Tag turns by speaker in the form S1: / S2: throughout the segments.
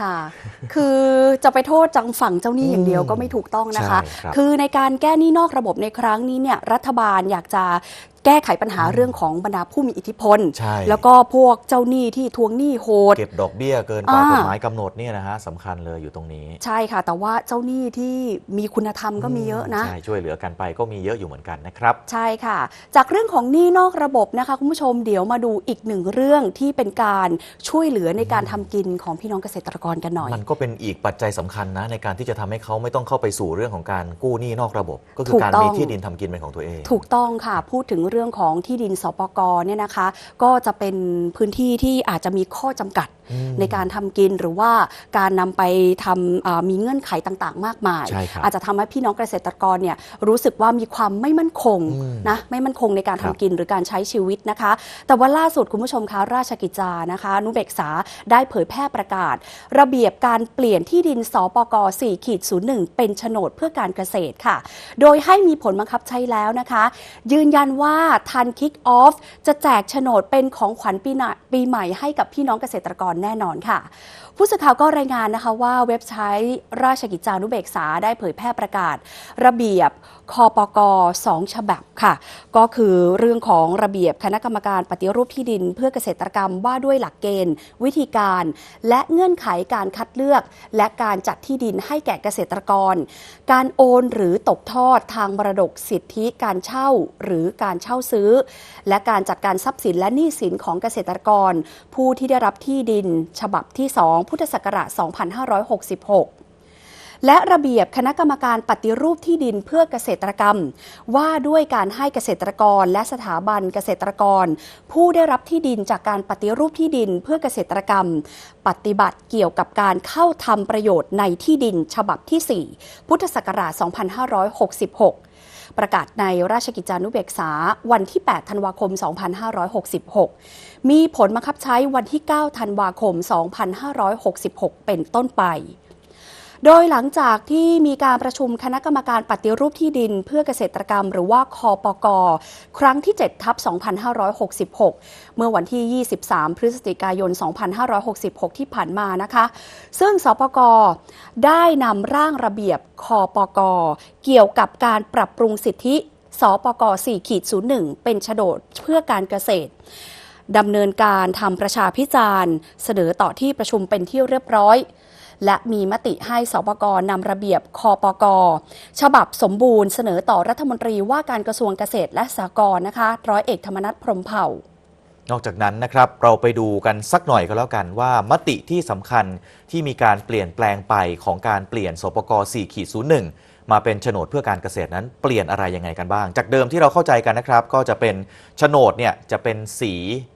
S1: ค่ะ คือจะไปโทษจังฝั่งเจ้าหนี้อย่างเดียวก็ไม่ถูกต้องนะคะ
S2: ใช่ครับ
S1: คือในการแก้หนี้นอกระบบในครั้งนี้เนี่ยรัฐบาลอยากจะ แก้ไขปัญหาเรื่องของบรรดาผู้มีอิทธิพล
S2: ใช่
S1: แล้วก็พวกเจ้าหนี้ที่ทวงหนี้โหด
S2: เก็บดอกเบี้ยเกินกว่า
S1: อ่า
S2: กฎหมายกำหนดเนี่ยนะฮะสำคัญเลยอยู่ตรงนี้
S1: ใช่ค่ะ แต่ว่าเจ้าหนี้ที่มีคุณธรรมก็มีเยอะนะ
S2: ใช่ช่วยเหลือกันไปก็มีเยอะอยู่เหมือนกันนะครับ
S1: ใช่ค่ะ จากเรื่องของหนี้นอกระบบนะคะคุณผู้ชมเดี๋ยวมาดูอีกหนึ่งเรื่องที่เป็นการช่วยเหลือในการทำกินของพี่น้องเกษตรกรกันหน่อย
S2: มันก็เป็นอีกปัจจัยสำคัญนะ ในการที่จะทำให้เขาไม่ต้องเข้าไปสู่เรื่องของการกู้หนี้นอกระบบ ก็คือ
S1: ถูก
S2: การ
S1: ต้อง
S2: มีที่ดินทำกินเป็นของตัวเอง
S1: ถูกต้องค่ะ พูดถึงเรื่องของที่ดินสปกเนี่ยนะคะ ก็จะเป็นพื้นที่ที่อาจจะมีข้อจำกัด
S2: อืม
S1: ในการทำกินหรือว่าการนำไปทำอ่ามีเงื่อนไขต่างๆ มากมาย
S2: ใช่ครับ
S1: อาจจะทำให้พี่น้องเกษตรกรเนี่ยรู้สึกว่ามีความไม่มั่นคง
S2: อืม
S1: นะไม่มั่นคงในการ
S2: ครั
S1: ทำ
S2: บ
S1: กินหรือการใช้ชีวิตนะคะ แต่ว่าล่าสุดคุณผู้ชมคะราชกิจจานะคะ นุเบกษาได้เผยแพร่ประกาศ ระเบียบการเปลี่ยนที่ดินสปก4ขีด01 เป็นโฉนดเพื่อการเกษตรค่ะ โดยให้มีผลบังคับใช้แล้วนะคะ ยืนยันว่าทันคิกออฟจะแจกโฉนดเป็นของขวัญปีปีใหม่ให้กับพี่น้องเกษตรกรแน่นอนค่ะ ผู้สื่อข่าวก็รายงานนะคะว่าเว็บไซต์ราชกิจจานุเบกษาได้เผยแพร่ประกาศ ระเบียบคอปกอ2ฉบับค่ะ ก็คือเรื่องของระเบียบคณะกรรมการปฏิรูปที่ดิน เพื่อเกษตรกรรมว่าด้วยหลักเกณฑ์ วิธีการ และเงื่อนไขการคัดเลือก และการจัดที่ดินให้แก่เกษตรกร การโอนหรือตกทอดทางมรดกสิทธิการเช่าหรือการเช่าาซื้อ และการจัดการทรัพย์สินและหนี้สินของเกษตรกร ผู้ที่ได้รับที่ดิน ฉบับที่ 2 พุทธศักราช 2566และระเบียบคณะกรรมการปฏิรูปที่ดินเพื่อเกษตรกรรม ว่าด้วยการให้เกษตรกรและสถาบันเกษตรกร ผู้ได้รับที่ดินจากการปฏิรูปที่ดินเพื่อเกษตรกรรม ปฏิบัติเกี่ยวกับการเข้าทำประโยชน์ในที่ดินฉบับที่ 4 พุทธศักราช 2566 ประกาศในราชกิจจานุเบกษาวันที่ 8 ธันวาคม 2566 มีผลบังคับใช้วันที่ 9 ธันวาคม 2566 เป็นต้นไป โดยหลังจากที่มีการประชุมคณะกรรมการปฏิรูปที่ดินเพื่อเกษตรกรรม หรือว่าคอปกครั้งที่7ทับ2566 เมื่อวันที่ 23 พฤศจิกายน 2566 ที่ผ่านมานะคะ ซึ่งสปกได้นำร่างระเบียบคอปกเกี่ยวกับการปรับปรุงสิทธิสปก4-01 เป็นโฉนดเพื่อการเกษตรดำเนินการทำประชาพิจารณ์ เสนอต่อที่ประชุมเป็นที่เรียบร้อย และมีมติให้สปกรนำระเบียบคอปกฉบับสมบูรณ์เสนอต่อรัฐมนตรีว่าการกระทรวงเกษตรและสหกรณ์นะคะร้อยเอกธรรมนัฐพรหมเผ่า
S2: นอกจากนั้นนะครับเราไปดูกันสักหน่อยก็แล้วกันว่ามติที่สำคัญที่มีการเปลี่ยนแปลงไปของการเปลี่ยนสปก4ขีด01 มาเป็นโฉนดเพื่อการเกษตรนั้นเปลี่ยนอะไรยังไงกันบ้าง จากเดิมที่เราเข้าใจกันนะครับ ก็จะเป็นโฉนดเนี่ยจะเป็นสี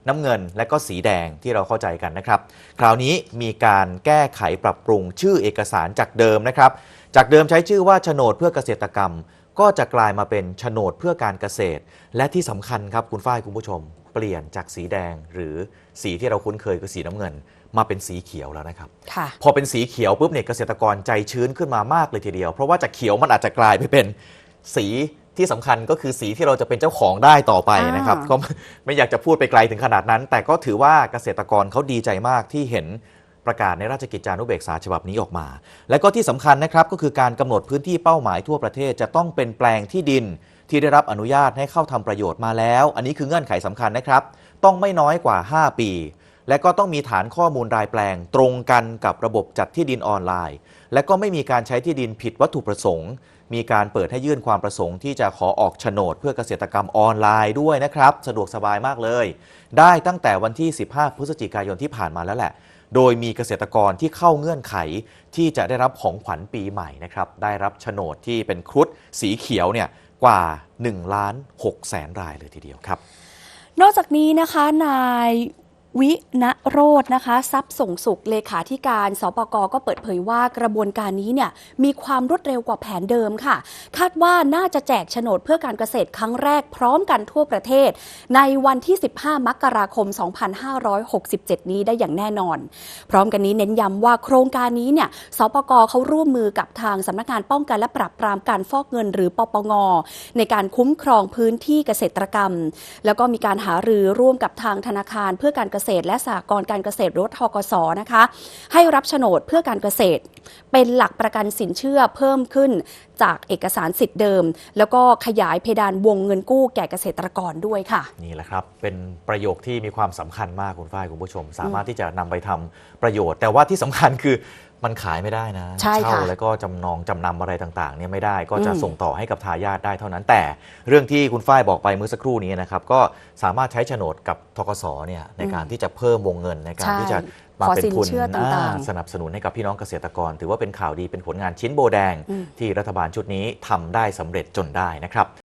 S2: น้ำเงิน และก็สีแดงที่เราเข้าใจกันนะครับ คราวนี้มีการแก้ไขปรับปรุงชื่อเอกสารจากเดิมนะครับ จากเดิมใช้ชื่อว่าโฉนดเพื่อเกษตรกรรม ก็จะกลายมาเป็นโฉนดเพื่อการเกษตร และที่สำคัญครับคุณฝ้ายคุณผู้ชม เปลี่ยนจากสีแดงหรือสีที่เราคุ้นเคยคือสีน้ำเงิน มาเป็นสีเขียวแล้วนะครับ
S1: ค่ะ
S2: พอเป็นสีเขียวปุ๊บเนี่ยเกษตรกรใจชื้นขึ้นมามากเลยทีเดียว เพราะว่าจากเขียวมันอาจจะกลายไปเป็นสีที่สำคัญก็คือสีที่เราจะเป็นเจ้าของได้ต่อไปนะครับ
S1: อ่า
S2: ก็ไม่อยากจะพูดไปไกลถึงขนาดนั้น แต่ก็ถือว่าเกษตรกรเขาดีใจมากที่เห็นประกาศในราชกิจจานุเบกษาฉบับนี้ออกมา และก็ที่สำคัญนะครับก็คือการกำหนดพื้นที่เป้าหมายทั่วประเทศจะต้องเป็นแปลงที่ดินที่ได้รับอนุญาตให้เข้าทำประโยชน์มาแล้ว อันนี้คือเงื่อนไขสำคัญนะครับ ต้องไม่น้อยกว่า 5 ปี และก็ต้องมีฐานข้อมูลรายแปลง ตรงกันกับระบบจัดที่ดินออนไลน์ และก็ไม่มีการใช้ที่ดินผิดวัตถุประสงค์ มีการเปิดให้ยื่นความประสงค์ที่จะขอออกโฉนดเพื่อเกษตรกรรมออนไลน์ด้วยนะครับ สะดวกสบายมากเลย ได้ตั้งแต่วันที่ 15 พฤศจิกายนที่ผ่านมาแล้วแหละ โดยมีเกษตรกรที่เข้าเงื่อนไขที่จะได้รับของขวัญปีใหม่นะครับ ได้รับโฉนดที่เป็นครุฑสีเขียวเนี่ยกว่า1ล้าน6แสนรายเลยทีเดียวครับ
S1: นอกจากนี้นะคะนาย วิณโรจน์นะคะ ทรัพย์ส่งสุขเลขาธิการสปกก็เปิดเผยว่ากระบวนการนี้เนี่ยมีความรวดเร็วกว่าแผนเดิมค่ะ คาดว่าน่าจะแจกโฉนดเพื่อการเกษตรครั้งแรกพร้อมกันทั่วประเทศ ในวันที่ 15 มกราคม 2567 นี้ได้อย่างแน่นอน พร้อมกันนี้เน้นย้ำว่าโครงการนี้เนี่ยสปกเขาร่วมมือกับทางสำนักงานป้องกันและปราบปรามการฟอกเงิน หรือปปง ในการคุ้มครองพื้นที่เกษตรกรรม แล้วก็มีการหารือร่วมกับทางธนาคารเพื่อการเกษตร และสหกรณ์การเกษตรรถทกสนะคะ ให้รับโฉนดเพื่อการเกษตร เป็นหลักประกันสินเชื่อเพิ่มขึ้นจากเอกสารสิทธิ์เดิม แล้วก็ขยายเพดานวงเงินกู้แก่เกษตรกรด้วยค่ะ
S2: นี่แหละครับ เป็นประโยคที่มีความสำคัญมากคุณฝ้ายคุณผู้ชม สามารถที่จะนำไปทำประโยชน์ แต่ว่าที่สำคัญคือ มันขายไม่ได้นะ
S1: ใช่ค่ะ
S2: เช่าแล้วก็จำนองจำนำอะไรต่างๆเนี่ยไม่ได้ก็จะ
S1: อืม
S2: ส่งต่อให้กับทายาทได้เท่านั้น แต่เรื่องที่คุณฝ้ายบอกไปเมื่อสักครู่นี้นะครับก็สามารถใช้โฉนดกับทกสเนี่ยในการที่จะเพิ่มวงเงินในการ
S1: ใช่
S2: ที่จะมา
S1: ขอ
S2: เป็น
S1: สิน
S2: ทุน
S1: เชื่อต่างๆ
S2: อ่าสนับสนุนให้กับพี่น้องเกษตรกร ถือว่าเป็นข่าวดีเป็นผลงานชิ้นโบแดง
S1: อืม
S2: ที่รัฐบาลชุดนี้ทำได้สำเร็จจนได้นะครับ